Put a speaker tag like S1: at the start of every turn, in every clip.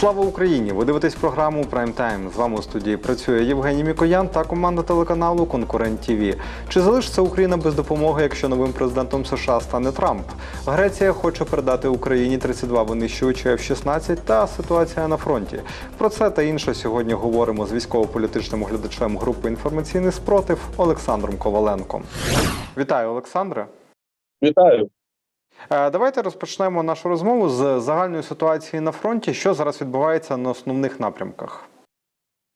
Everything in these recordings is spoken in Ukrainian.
S1: Слава Україні! Ви дивитесь програму Прайм Тайм. З вами у студії працює Євгеній Мікоян та команда телеканалу Конкурент ТІВІ. Чи залишиться Україна без допомоги, якщо новим президентом США стане Трамп? Греція хоче передати Україні 32 винищувачі F-16 та ситуація на фронті. Про це та інше сьогодні говоримо з військово-політичним оглядачем групи інформаційний спротив Олександром Коваленком. Вітаю, Олександре.
S2: Вітаю.
S1: Е, Давайте розпочнемо нашу розмову з загальної ситуації на фронті. Що зараз відбувається на основних напрямках?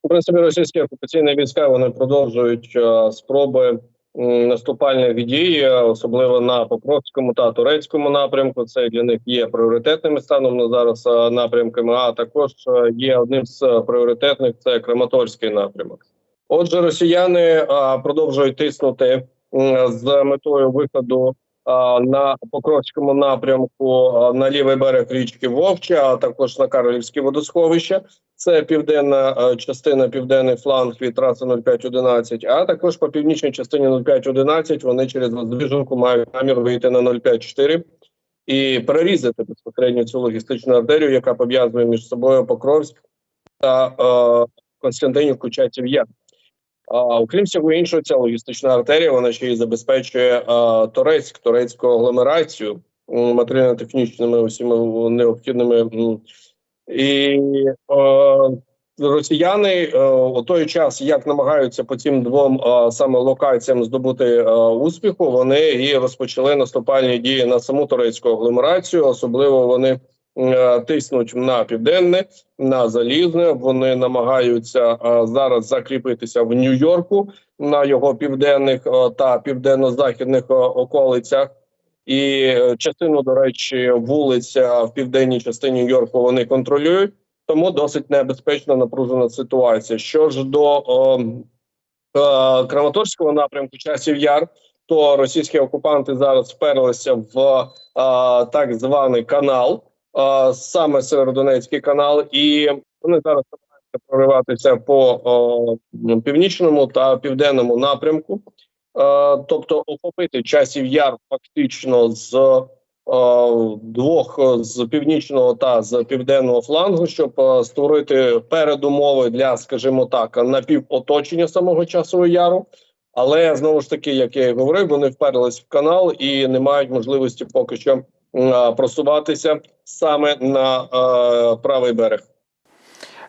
S2: В принципі, російські окупаційні війська вони продовжують е, спроби наступальних дій, е, особливо на Покровському та турецькому напрямку. Це для них є пріоритетними станом на зараз напрямками. А також є одним з пріоритетних це Краматорський напрямок. Отже, росіяни продовжують тиснути з метою виходу на Покровському напрямку на лівий берег річки Вовча, а також на Карлівське водосховище. Це південна частина, південний фланг від траси 0511, а також по північній частині 0511 вони через Воздвиженку мають намір вийти на 054 і перерізати безпосередньо цю логістичну артерію, яка пов'язує між собою Покровськ та Константинівку Чатів Яр. Окрім всього іншого, ця логістична артерія вона ще й забезпечує Торецьк, турецьку агломерацію матеріально-технічними усіма необхідними. І росіяни у той час, як намагаються по цим двом саме локаціям здобути успіху, вони і розпочали наступальні дії на саму турецьку агломерацію. Особливо вони тиснуть на південне, на залізне. Вони намагаються е, зараз закріпитися в Нью-Йорку на його південних е, та південно-західних е, околицях. І е, частину, до речі, вулиць е, в південній частині Нью-Йорку вони контролюють, тому досить небезпечна напружена ситуація. Що ж до е, е, Краматорського напрямку часів яр, то російські окупанти зараз вперлися в е, так званий канал, е, саме Северодонецький канал, і вони зараз намагаються прориватися по е, північному та південному напрямку. Е, тобто охопити часів яр фактично з е, двох з північного та з південного флангу, щоб е, створити передумови для, скажімо так, напівоточення самого часового яру. Але знову ж таки, як я і говорив, вони вперлись в канал і не мають можливості поки що просуватися саме на е, правий берег.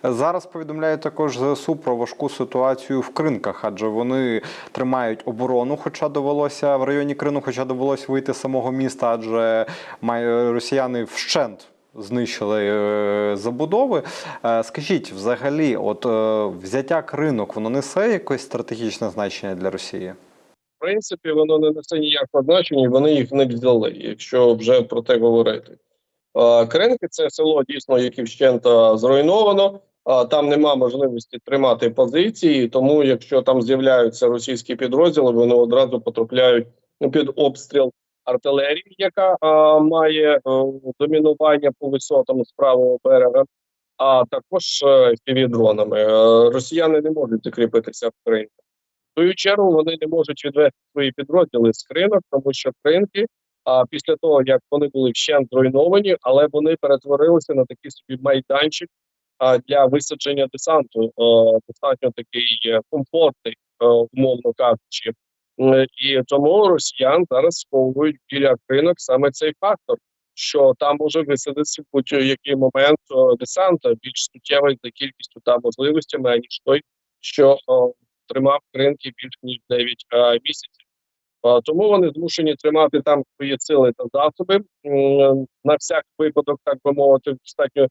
S1: Зараз повідомляють також ЗСУ про важку ситуацію в кринках, адже вони тримають оборону, хоча довелося в районі Крину, хоча довелося вийти з самого міста, адже росіяни вщент. Знищили е, забудови. Е, Скажіть, взагалі, от е, взяття кринок, воно несе якесь стратегічне значення для Росії?
S2: Принципі, воно не несе ніякого значення, вони їх не взяли, якщо вже про те говорити. Е, Кринки це село дійсно, яке вщент е, зруйновано. а Там нема можливості тримати позиції, тому якщо там з'являються російські підрозділи, вони одразу потрапляють ну, під обстріл артилерії, яка а, має е, домінування по висотам з правого берега, а також е, дронами. Е, Росіяни не можуть закріпитися в Кримі. Свою чергу вони не можуть відвести свої підрозділи з кринок, тому що кринки, а після того як вони були вщент зруйновані, але вони перетворилися на такий собі майданчик а, для висадження десанту. Е, достатньо такий е, комфортний, е, умовно кажучи. І тому росіян зараз сховують біля кринок саме цей фактор, що там може висадитися в будь-який момент десанта більш суттєвий за кількістю та можливостями, аніж той, що е, тримав ринки більш ніж 9 а, місяців. Тому вони змушені тримати там свої сили та засоби на всяк випадок, так би мовити, в достатньо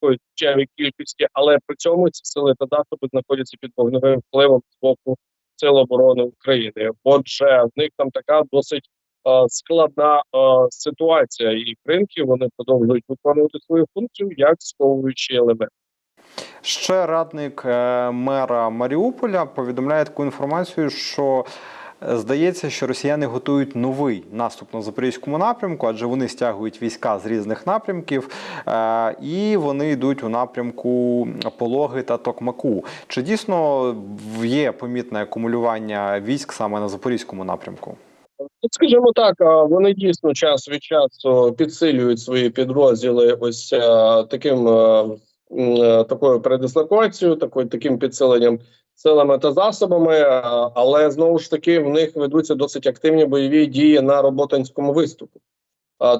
S2: суттєвій кількості, але при цьому ці сили та засоби знаходяться під вогневим впливом з боку Сил оборони України. Отже, в них там така досить е, складна е, ситуація, і ринки вони продовжують виконувати свою функцію як сковуючий елемент.
S1: Ще радник е, мера Маріуполя повідомляє таку інформацію, що е, здається, що росіяни готують новий наступ на запорізькому напрямку, адже вони стягують війська з різних напрямків, е, і вони йдуть у напрямку Пологи та Токмаку. Чи дійсно є помітне акумулювання військ саме на запорізькому напрямку?
S2: Ну, скажімо так, вони дійсно час від часу підсилюють свої підрозділи ось таким такою передислокацією, такою таким підсиленням силами та засобами, е, але знову ж таки в них ведуться досить активні бойові дії на роботинському виступу.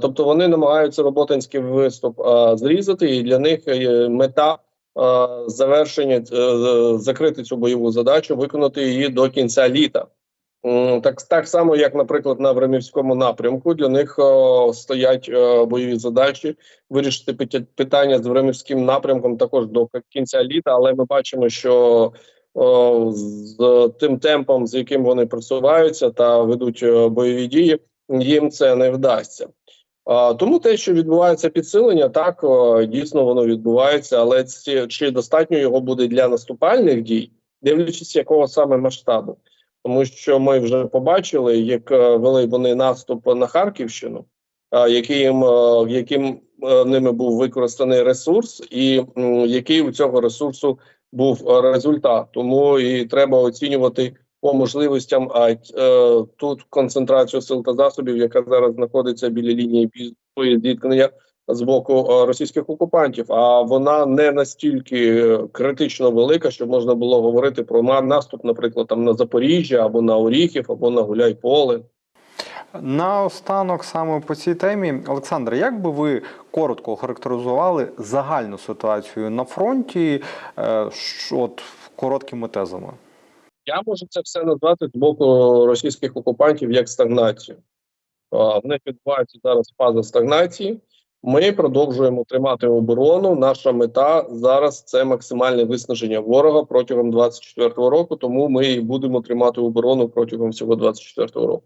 S2: Тобто вони намагаються роботинський виступ зрізати, і для них е, мета завершення е, закрити цю бойову задачу, виконати її до кінця літа. Так, так само, як, наприклад, на Времівському напрямку, для них о, стоять е, бойові задачі вирішити питання з Времівським напрямком також до кінця літа, але ми бачимо, що о, з тим темпом, з яким вони просуваються та ведуть е, бойові дії, їм це не вдасться. Тому те, що відбувається підсилення, так о, дійсно воно відбувається, але ці- чи достатньо його буде для наступальних дій, дивлячись якого саме масштабу, тому що ми вже побачили, як е, вели вони наступ на Харківщину, яким, е, яким е, ними був використаний ресурс, і який у цього ресурсу був е, результат. Тому і треба оцінювати по можливостям. А е, тут концентрацію сил та засобів, яка зараз знаходиться біля лінії зіткнення з боку е, російських окупантів. А вона не настільки е, критично велика, щоб можна було говорити про наступ, наприклад, там на Запоріжжя або на Оріхів, або на Гуляйполе.
S1: Наостанок саме по цій темі, Олександр, як би ви коротко охарактеризували загальну ситуацію на фронті, е, що от короткими тезами?
S2: Я можу це все назвати з боку російських окупантів як стагнацію. В них відбувається зараз фаза стагнації. Ми продовжуємо тримати оборону. Наша мета зараз це максимальне виснаження ворога протягом 24-го року. Тому ми і будемо тримати оборону протягом всього 24-го року.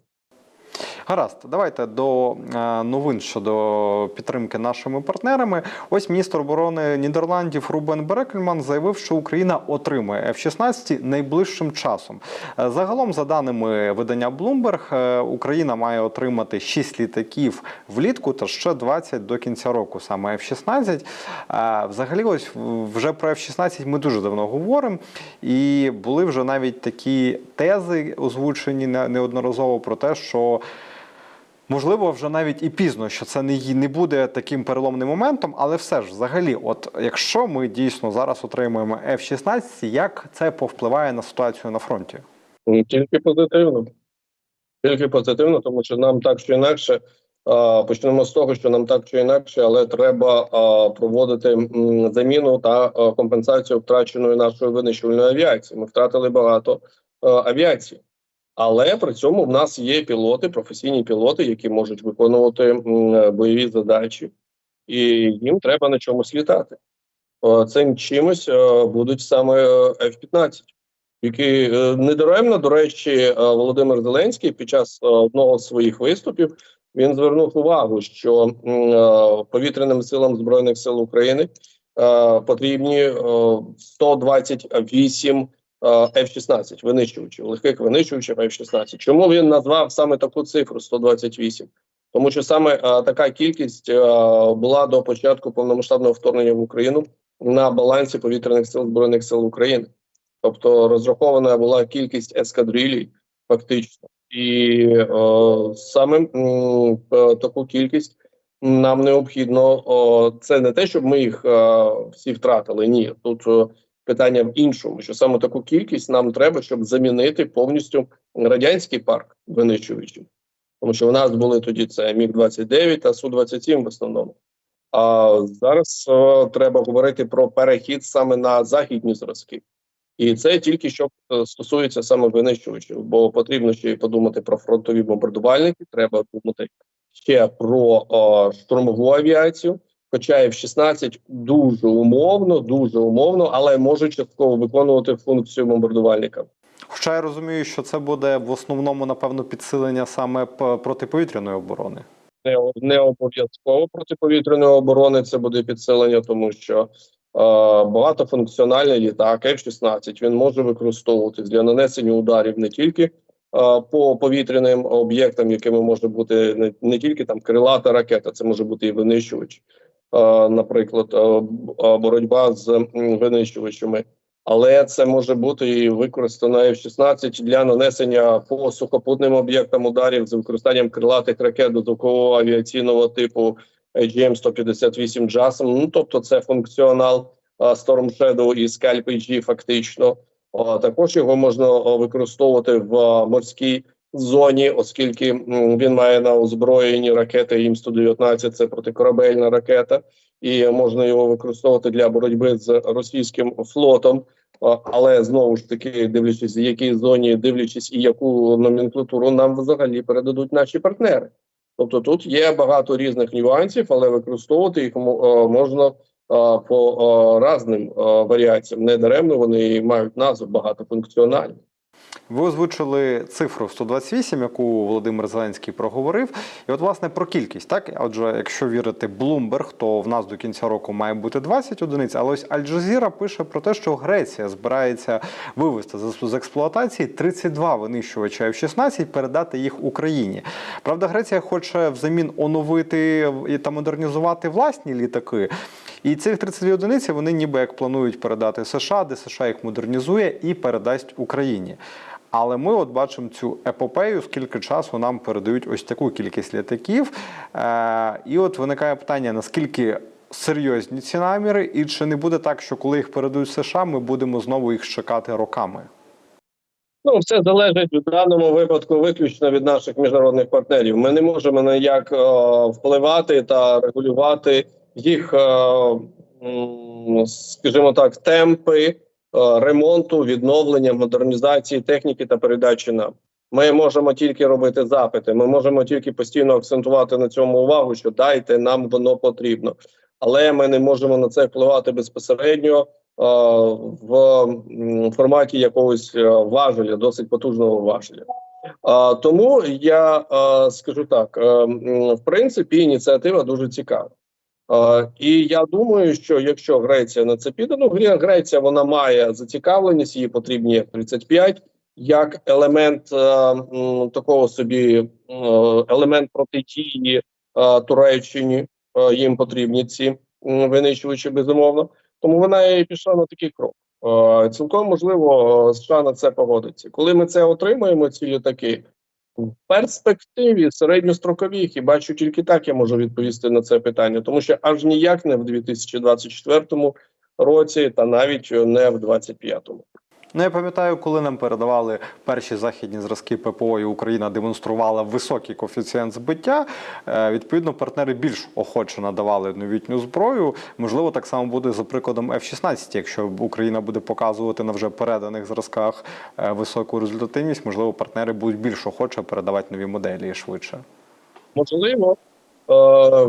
S1: Гаразд, давайте до е, новин щодо підтримки нашими партнерами. Ось міністр оборони Нідерландів Рубен Берекельман заявив, що Україна отримає F-16 найближчим часом. Е, Загалом, за даними видання Bloomberg, е, Україна має отримати 6 літаків влітку та ще 20 до кінця року. Саме F-16. Е, Взагалі, ось вже про F-16 ми дуже давно говоримо, і були вже навіть такі тези озвучені неодноразово про те, що. Можливо, вже навіть і пізно, що це не, не буде таким переломним моментом, але все ж, взагалі, от якщо ми дійсно зараз отримуємо F-16, як це повпливає на ситуацію на фронті?
S2: Ну, Тільки позитивно. Тільки позитивно, тому що нам так чи інакше почнемо з того, що нам так чи інакше, але треба проводити заміну та компенсацію втраченої нашої винищувальної авіації. Ми втратили багато авіації, але при цьому в нас є пілоти, професійні пілоти, які можуть виконувати бойові задачі, і їм треба на чомусь літати. Цим чимось будуть саме е, F-15 який е, недаремно, до речі, е, Володимир Зеленський під час е, одного з своїх виступів він звернув увагу, що е, повітряним силам збройних сил України е, потрібні е, 128 е, F-16 винищувачів, легких винищувачів F-16. Чому він назвав саме таку цифру 128? Тому що саме е, така кількість е, була до початку повномасштабного вторгнення в Україну на балансі повітряних сил збройних сил України. Тобто розрахована була кількість ескадрилій, фактично, і е, саме м, е, таку кількість нам необхідно. О, це не те, щоб ми їх е, всі втратили. Ні, тут е, питання в іншому, що саме таку кількість нам треба, щоб замінити повністю радянський парк винищувачів. Тому що в нас були тоді це Міг 29 та Су 27 в основному. А зараз е, треба говорити про перехід саме на західні зразки. І це тільки що е, стосується саме винищувачів, бо потрібно ще й подумати про фронтові бомбардувальники. Треба думати ще про о, штурмову авіацію. Хоча F-16 дуже умовно, дуже умовно, але може частково виконувати функцію бомбардувальника.
S1: Хоча я розумію, що це буде в основному, напевно, підсилення саме протиповітряної оборони.
S2: Не, не обов'язково протиповітряної оборони це буде підсилення, тому що е, багатофункціональний літак F-16 він може використовуватись для нанесення ударів не тільки е, по повітряним об'єктам, якими може бути не, не тільки там крилата ракета, це може бути і винищувач, наприклад, е, е, боротьба з винищувачами. Але це може бути і використано F-16 для нанесення по сухопутним об'єктам ударів з використанням крилатих ракет додаткового авіаційного типу AGM-158 JASM. Ну тобто, це функціонал Storm Shadow і Scalp AG фактично. Також його можна використовувати в морській зоні, оскільки він має на озброєнні ракети ІМ-119, це протикорабельна ракета, і можна його використовувати для боротьби з російським флотом. Але знову ж таки, дивлячись, в якій зоні, дивлячись і яку номенклатуру нам взагалі передадуть наші партнери. Тобто тут є багато різних нюансів, але використовувати їх е, можна по е, різним е, варіаціям. Не даремно вони мають назву багатофункціональні.
S1: Ви озвучили цифру 128, яку Володимир Зеленський проговорив. І от, власне, про кількість. Так, отже, якщо вірити Bloomberg, то в нас до кінця року має бути 20 одиниць. Але ось Аль-Джазіра пише про те, що Греція збирається вивести з експлуатації 32 винищувача F-16, передати їх Україні. Правда, Греція хоче взамін оновити та модернізувати власні літаки. І цих 32 одиниці вони ніби як планують передати США, де США їх модернізує і передасть Україні. Але ми от бачимо цю епопею, скільки часу нам передають ось таку кількість літаків. Е, і от виникає питання: наскільки серйозні ці наміри, і чи не буде так, що коли їх передають США, ми будемо знову їх чекати роками?
S2: Ну, все залежить в даному випадку виключно від наших міжнародних партнерів. Ми не можемо ніяк е, впливати та регулювати їх, е, скажімо так, темпи ремонту, відновлення, модернізації техніки та передачі нам. Ми можемо тільки робити запити. Ми можемо тільки постійно акцентувати на цьому увагу, що дайте нам воно потрібно, але ми не можемо на це впливати безпосередньо е, в форматі якогось е, важеля, досить потужного важеля. Тому я е, скажу так: е, в принципі, ініціатива дуже цікава. І я думаю, що якщо Греція на це піде, ну Греція вона має зацікавленість, їй потрібні F-35, як елемент е, такого собі е, елемент протидії е, Туреччині. Е, їм потрібні ці винищувачі безумовно. Тому вона і пішла на такий крок. Е, Цілком можливо, е, США на це погодиться. Коли ми це отримаємо, ці літаки в перспективі середньостроковій, і бачу тільки так, я можу відповісти на це питання, тому що аж ніяк не в 2024 році, та навіть не в 2025.
S1: Ну, я пам'ятаю, коли нам передавали перші західні зразки ППО, і Україна демонструвала високий коефіцієнт збиття. е, Відповідно, партнери більш охоче надавали новітню зброю. Можливо, так само буде за прикладом F-16, якщо Україна буде показувати на вже переданих зразках е, високу результативність, можливо, партнери будуть більш охоче передавати нові моделі швидше.
S2: Можливо, е,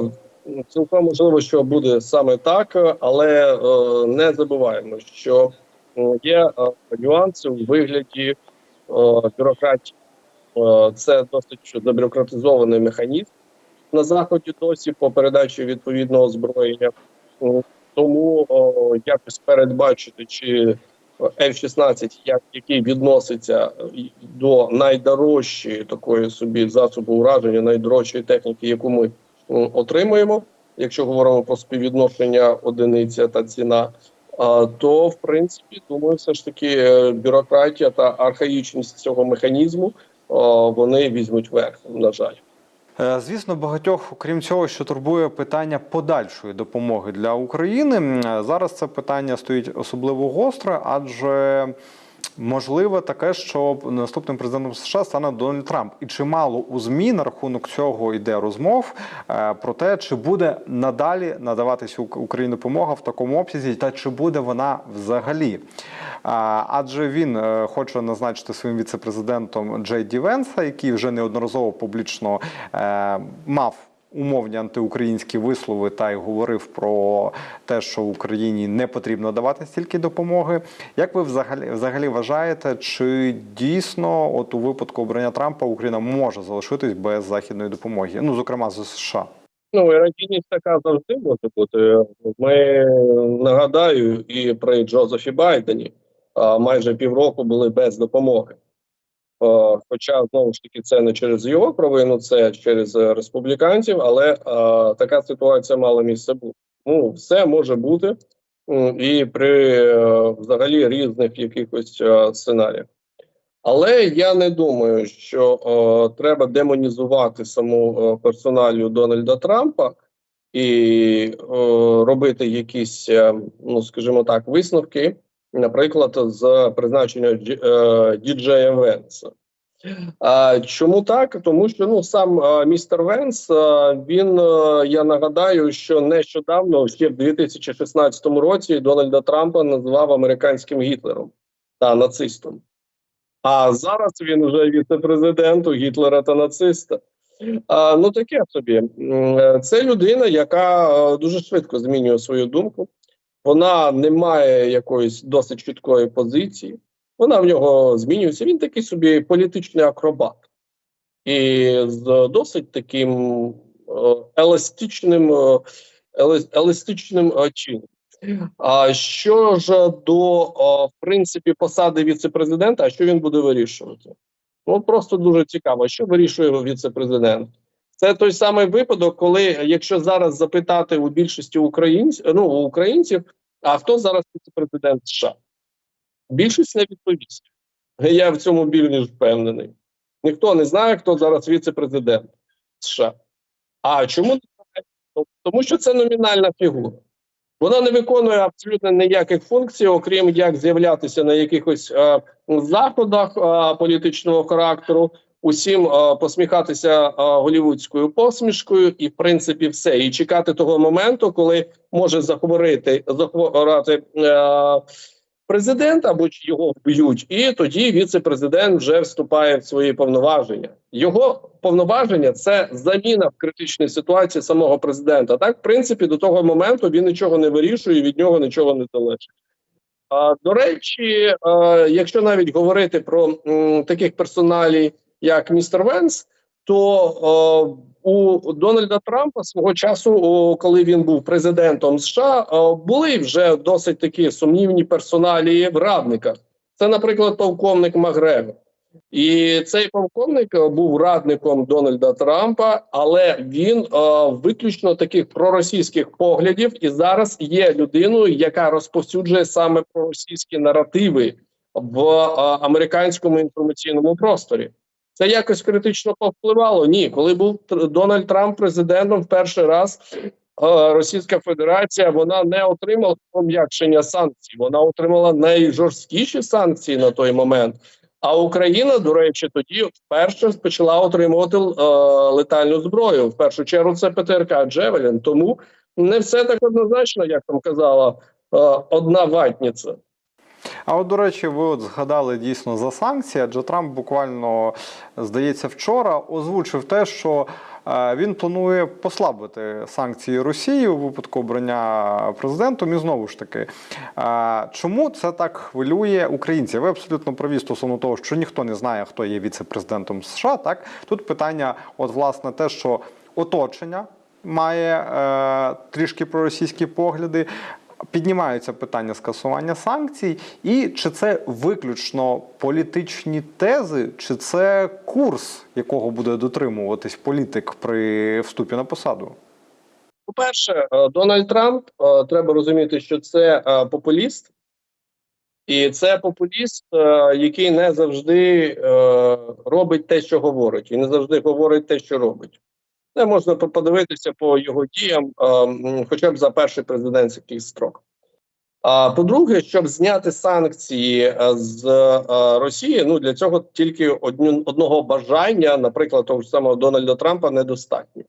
S2: цілком можливо, що буде саме так, але е, не забуваємо, що є е, нюанси у вигляді е, бюрократії. Е, Це досить забюрократизований механізм на заході досі по передачі відповідного озброєння. Е, Тому якось передбачити, чи F-16, як який відноситься до найдорожчої такої собі засобу ураження, найдорожчої техніки, яку ми отримуємо, якщо говоримо про співвідношення одиниця та ціна. То в принципі думаю, все ж таки е, бюрократія та архаїчність цього механізму вони візьмуть верх, на жаль.
S1: Е, Звісно, багатьох, окрім цього, що турбує питання подальшої допомоги для України. Е, Зараз це питання стоїть особливо гостре, адже можливо таке, що наступним президентом США стане Дональд Трамп. І чимало у ЗМІ на рахунок цього йде розмов е, про те, чи буде надалі надаватися Ук- Україні допомога в такому обсязі, та чи буде вона взагалі. Адже він е, хоче назначити своїм віцепрезидентом Джей Ді Венса, який вже неодноразово публічно е, мав. Умовні антиукраїнські вислови та й говорив про те, що Україні не потрібно давати стільки допомоги. Як ви взагалі взагалі вважаєте, чи дійсно, от у випадку обрання Трампа Україна може залишитись без західної допомоги? Ну зокрема з США?
S2: Ну, іронічність така завжди може бути. Ми нагадаю, і при Джозефі Байдені майже півроку були без допомоги. А, Хоча знову ж таки це не через його провину, це через е, республіканців, але а, така ситуація мала місце бути. Ну, все може бути і при е, взагалі різних якихось е, сценаріях. Але я не думаю, що е, треба демонізувати саму е, персоналію Дональда Трампа і е, робити якісь, е, ну скажімо так, висновки, наприклад, з призначення е, діджея Венса. А чому так? Тому що ну сам е, містер Венс е, він я нагадаю, що нещодавно, ще в 2016 році, Дональда Трампа назвав американським Гітлером та нацистом. А зараз він вже віце-президент у Гітлера та нациста. А, ну таке собі. Це людина, яка дуже швидко змінює свою думку. Вона не має якоїсь досить чіткої позиції. Вона в нього змінюється. Він такий собі політичний акробат. І з досить таким е, еластичним, е, еластичним е, чином. А що ж до в принципі посади віце-президента, а що він буде вирішувати? Ну просто дуже цікаво, що вирішує віце-президент. Це той самий випадок, коли якщо зараз запитати у більшості українців, ну українців, а хто зараз віце-президент США? Більшість не відповість. Я в цьому більш впевнений. Ніхто не знає, хто зараз віце-президент США. А чому не знає? Тому що це номінальна фігура. Вона не виконує абсолютно ніяких функцій, окрім як з'являтися на якихось е, заходах е, політичного характеру, усім е, посміхатися е, голівудською посмішкою, і в принципі все. І чекати того моменту, коли може захворити захворати е, президент або його вб'ють, і тоді віце-президент вже вступає в свої повноваження. Його повноваження це заміна в критичній ситуації самого президента. Так, в принципі, до того моменту він нічого не вирішує, від нього нічого не залежить. До речі, якщо навіть говорити про таких персоналій, як містер Венс, то а, у Дональда Трампа свого часу, о, коли він був президентом США, а, були вже досить такі сумнівні персоналії в радниках. Це, наприклад, полковник Макгрегор. І цей полковник е, був радником Дональда Трампа, але він е, виключно таких проросійських поглядів, і зараз є людиною, яка розповсюджує саме проросійські наративи в е, американському інформаційному просторі. Це якось критично повпливало? Ні, коли був Дональд Трамп президентом в перший раз. е, Російська Федерація вона не отримала пом'якшення санкцій, вона отримала найжорсткіші санкції на той момент. А Україна, до речі, тоді вперше почала отримувати е, летальну зброю. В першу чергу це ПТРК Джевелін. Тому не все так однозначно, як там казала е, одна ватниця.
S1: А от, до речі, ви от згадали дійсно за санкції, адже Трамп буквально, здається, вчора озвучив те, що е, він планує послабити санкції Росії у випадку обрання президентом. І знову ж таки, е, чому це так хвилює українців? Ви абсолютно праві стосовно того, що ніхто не знає, хто є віце-президентом США. Так тут питання, от власне, те, що оточення має е, трішки проросійські погляди. Піднімаються питання скасування санкцій, і чи це виключно політичні тези, чи це курс, якого буде дотримуватись політик при вступі на посаду?
S2: По-перше, е, Дональд Трамп е, треба розуміти, що це е, популіст, і це популіст, який не завжди робить те, що говорить, і не завжди говорить те, що робить. Це можна подивитися по його діям, хоча б за перший президентський строк. А по-друге, щоб зняти санкції е, з е, Росії, ну для цього тільки одну, одного бажання, наприклад, того ж самого Дональда Трампа, недостатньо.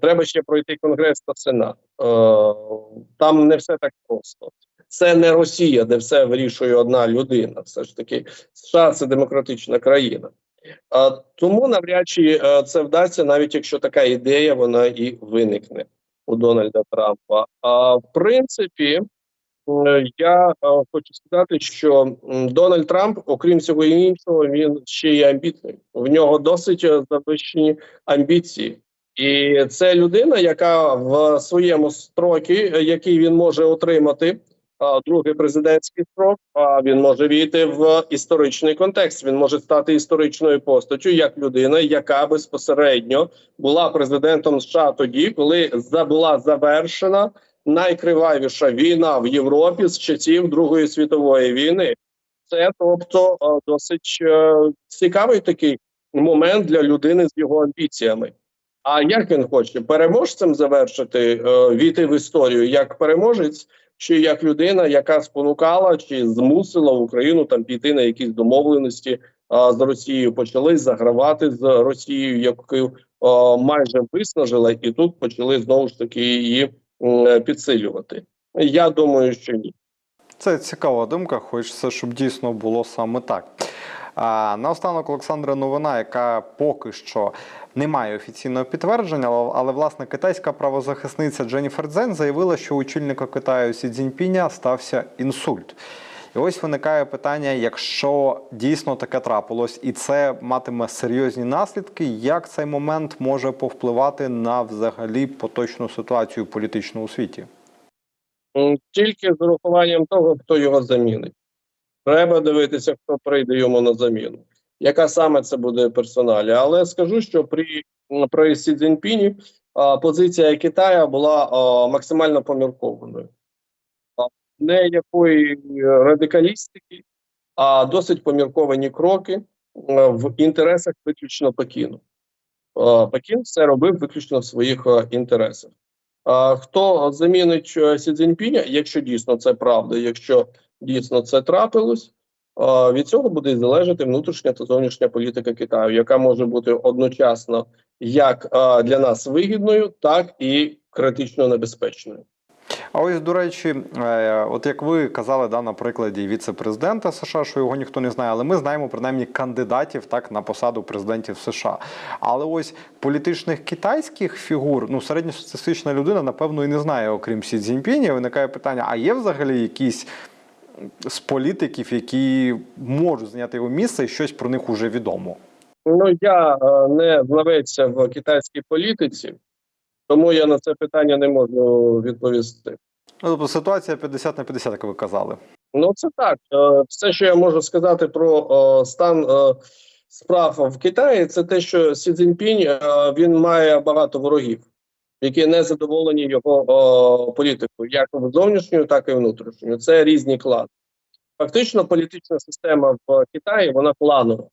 S2: Треба ще пройти Конгрес та Сенат. Е, там не все так просто. Це не Росія, де все вирішує одна людина. Все ж таки, США це демократична країна. Тому навряд чи е, це вдасться, навіть якщо така ідея вона і виникне у Дональда Трампа. А в принципі, я е, хочу сказати, що Дональд Трамп, окрім всього іншого, він ще й амбітний. В нього досить е, завищені амбіції. І це людина, яка в своєму строкі, який він може отримати, другий президентський строк, а він може війти в історичний контекст. Він може стати історичною постаттю як людина, яка безпосередньо була президентом США тоді, коли була завершена найкривавіша війна в Європі з часів Другої світової війни. Це тобто досить е, цікавий такий момент для людини з його амбіціями. А як він хоче переможцем завершити, е, війти в історію як переможець, чи як людина, яка спонукала чи змусила Україну там піти на якісь домовленості а, з Росією, почали загравати з Росією, яку е, майже виснажила, і тут почали знову ж таки її підсилювати. Я думаю, що ні.
S1: Це цікава думка, хочеться, щоб дійсно було саме так. А наостанок Олександра новина, яка поки що не має офіційного підтвердження, але, але власне китайська правозахисниця Дженніфер Дзен заявила, що у Китаю Сі Цзіньпіня стався інсульт. І ось виникає питання: якщо дійсно таке трапилось, і це матиме серйозні наслідки, як цей момент може повпливати на взагалі поточну ситуацію політичну у світі?
S2: Тільки з урахуванням того, хто його замінить. Треба дивитися, хто прийде йому на заміну. Яка саме це буде персоналі? Але скажу, що при, при Сі Цзіньпіні позиція Китаю була а, максимально поміркованою. А, Не якої радикалістики, а досить помірковані кроки а, в інтересах виключно Пекіну. А, Пекін все робив виключно в своїх а, інтересах. А, Хто замінить е, Сі Цзіньпіня, якщо дійсно це правда, якщо дійсно це трапилось, від цього буде залежати внутрішня та зовнішня політика Китаю, яка може бути одночасно як для нас вигідною, так і критично небезпечною.
S1: А ось, до речі, е, от як ви казали, да, на прикладі віце-президента США, що його ніхто не знає, але ми знаємо принаймні кандидатів так на посаду президентів США. Але ось політичних китайських фігур, ну середньостатистична людина, напевно, і не знає, окрім Сі Цзіньпіня. Виникає питання: а є взагалі якісь з політиків, які можуть зайняти його місце, і щось про них уже відомо?
S2: Ну я е, не знавець в китайській політиці, тому я на це питання не можу відповісти.
S1: Ну, тобто ситуація 50 на 50, як ви казали.
S2: Ну це так. Е, Все, що я можу сказати про е, стан справ в Китаї, це те, що Сі Цзіньпінь він має багато ворогів, які не задоволені його е, політикою, як зовнішньою, так і внутрішньою. Це різні клани. Фактично, політична система в Китаї вона планова.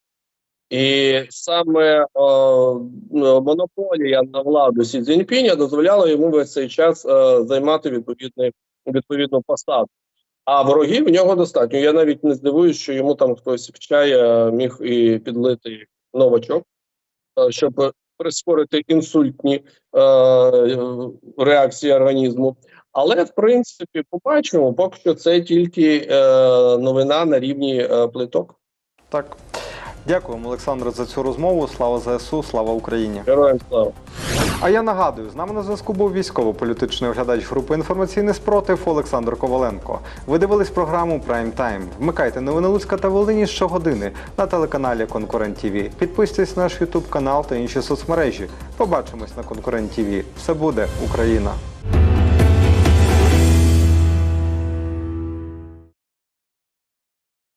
S2: І саме е, монополія на владу Сі Цзіньпіня дозволяла йому весь цей час е, займати відповідний, відповідну посаду. А ворогів в нього достатньо. Я навіть не здивуюсь, що йому там хтось в чай е, міг і підлити новачок, е, щоб прискорити інсультні е, реакції організму. Але в принципі, побачимо, поки що це тільки е, новина на рівні е, плиток.
S1: Так. Дякуємо, Олександре, за цю розмову. Слава ЗСУ, слава Україні.
S2: Героям слава.
S1: А я нагадую, з нами на зв'язку був військово-політичний оглядач групи інформаційний спротив Олександр Коваленко. Ви дивились програму Прайм Тайм. Вмикайте новини Луцька та Волині щогодини на телеканалі Конкурент ТВ. Підписуйтесь на наш Ютуб канал та інші соцмережі. Побачимось на Конкурент ТВ. Все буде Україна.